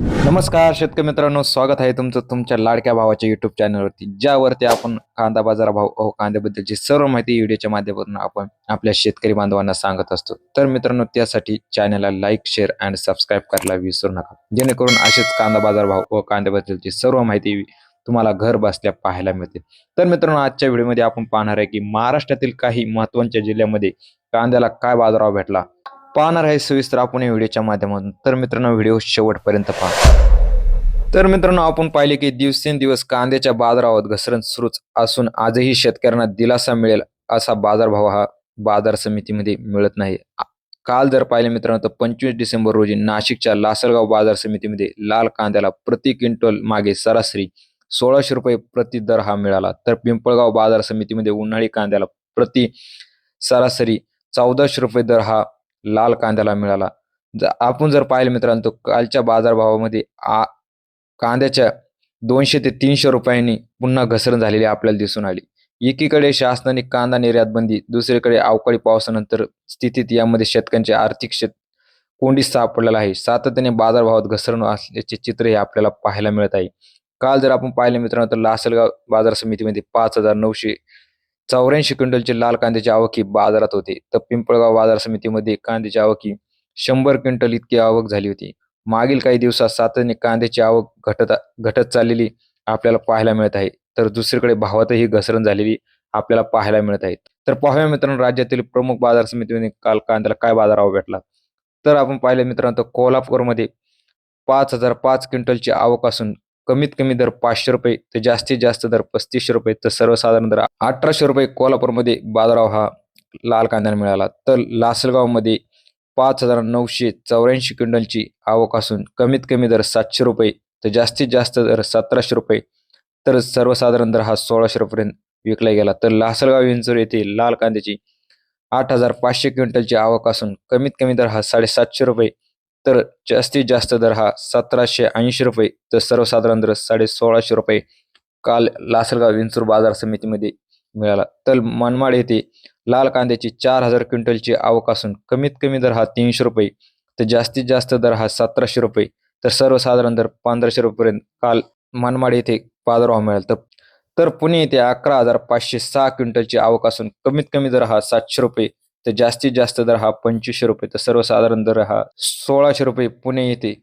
नमस्कार शेतकरी मित्रांनो स्वागत आहे तुमचं तुमच्या लाडक्या भावाच्या युट्यूब चॅनलवरती ज्यावरती आपण कांदा बाजार भाव अहो कांद्याबद्दलची सर्व माहिती व्हिडिओच्या माध्यमातून आपण आपल्या शेतकरी बांधवांना सांगत असतो. तर मित्रांनो त्यासाठी चॅनलला लाईक शेअर अँड सबस्क्राईब करायला विसरू नका. जेणेकरून असेच कांदा बाजार भाव व कांद्याबद्दलची सर्व माहिती तुम्हाला घर बसल्या पाहायला मिळते. तर मित्रांनो आजच्या व्हिडिओमध्ये आपण पाहणार आहे की महाराष्ट्रातील काही महत्त्वाच्या जिल्ह्यामध्ये कांद्याला काय बाजारभाव भेटला? पाहणार आहे सविस्तर आपण या व्हिडिओच्या माध्यमातून. तर मित्रांनो व्हिडिओ शेवटपर्यंत पहा. तर मित्रांनो आपण पाहिले की दिवसेंदिवस कांद्याच्या बाजारावर घसरण सुरूच असून आजही शेतकऱ्यांना दिलासा मिळेल असा बाजारभाव हा बाजार समितीमध्ये मिळत नाही. काल जर पाहिले मित्रांनो तर पंचवीस डिसेंबर रोजी नाशिकच्या लासलगाव बाजार समितीमध्ये लाल कांद्याला प्रति क्विंटल मागे सरासरी सोळाशे रुपये प्रति दर हा मिळाला. तर पिंपळगाव बाजार समितीमध्ये उन्हाळी कांद्याला प्रति सरासरी चौदाशे रुपये दर हा लाल कांद्याला मिळाला. आपण जर पाहिलं मित्रांनो कालच्या बाजारभावामध्ये आ कांद्याच्या दोनशे ते तीनशे रुपयांनी पुन्हा घसरण झालेली आपल्याला दिसून आली. एकीकडे शासनाने कांदा निर्यात बंदी दुसरीकडे अवकाळी पावसानंतर स्थितीत यामध्ये शेतकऱ्यांचे आर्थिक शेत कोंडी सापडलेला आहे. सातत्याने बाजारभावात घसरण असल्याचे चित्र हे आपल्याला पाहायला मिळत आहे. काल जर आपण पाहिले मित्रांनो तर लासलगाव बाजार समितीमध्ये पाच हजार नऊशे चौऱ्याऐंशी क्विंटलची लाल कांद्याची आवक ही बाजारात होते. तर पिंपळगाव बाजार समितीमध्ये कांद्याची आवक ही शंभर क्विंटल इतकी आवक झाली होती. मागील काही दिवसात सातत्याने कांद्याची आवक घटत घटत चाललेली आपल्याला पाहायला मिळत आहे. तर दुसरीकडे भावातही घसरण झालेली आपल्याला पाहायला मिळत आहे. तर पाहूया मित्रांनो राज्यातील प्रमुख बाजार समितीमध्ये काल कांद्याला काय बाजारभाव भेटला? तर आपण पाहिलं मित्रांनो कोल्हापूरमध्ये पाच हजार पाच क्विंटलची आवक असून कमीत कमी दर पाचशे रुपये तर जास्तीत जास्त दर पस्तीसशे रुपये तर सर्वसाधारण दर अठराशे रुपये कोल्हापूरमध्ये बाजाराव हा लाल कांद्याला मिळाला. तर लासलगावमध्ये पाच हजार नऊशे चौऱ्याऐंशी क्विंटलची आवक असून कमीत कमी दर सातशे रुपये तर जास्तीत जास्त दर सतराशे रुपये तर सर्वसाधारण दर हा सोळाशे रुपयेपर्यंत विकला गेला. तर लासलगाव विंचूर येथे लाल कांद्याची आठ हजार पाचशे क्विंटलची आवक असून कमीत कमी दर हा साडेसातशे रुपये तर जास्तीत जास्त दर हा सतराशे ऐंशी रुपये. तर सर्वसाधारण दर साडे सोळाशे रुपये. काल लासलगाव विंचूर बाजार समितीमध्ये मिळाला. तर मनमाड येथे लाल कांद्याची चार हजार क्विंटलची आवक असून कमीत कमी दर हा तीनशे रुपये. तर जास्तीत जास्त दर हा सतराशे रुपये. तर सर्वसाधारण दर पंधराशे रुपयेपर्यंत काल मनमाड येथे बाजारभाव मिळाला. तर तर पुणे येथे अकरा हजार पाचशे सहा क्विंटलची आवक असून कमीत कमी दर हा सातशे रुपये. तर जास्तीत जास्त दर हा पंचवीसशे रुपये. तर सर्वसाधारण दर हा सोळाशे रुपये. पुणे येथे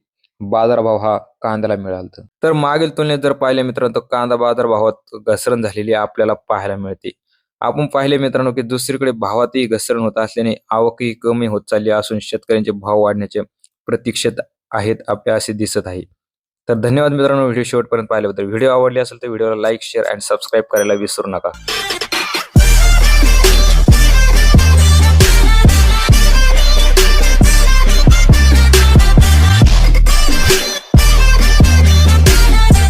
बाजारभाव हा कांद्याला मिळाला तर मागील तुलनेत जर पाहिले मित्रांनो तर कांदा बाजारभावात घसरण झालेली आपल्याला पाहायला मिळते. आपण पाहिले मित्रांनो की दुसरीकडे भावातही घसरण होत असल्याने आवकही कमी होत चालली असून शेतकऱ्यांचे भाव वाढण्याचे प्रतीक्षेत आहेत आपल्या असे दिसत आहे. तर धन्यवाद मित्रांनो व्हिडिओ शेवटपर्यंत पाहिल्याबद्दल. व्हिडिओ आवडले असेल तर व्हिडिओला लाईक शेअर अँड सबस्क्राईब करायला विसरू नका.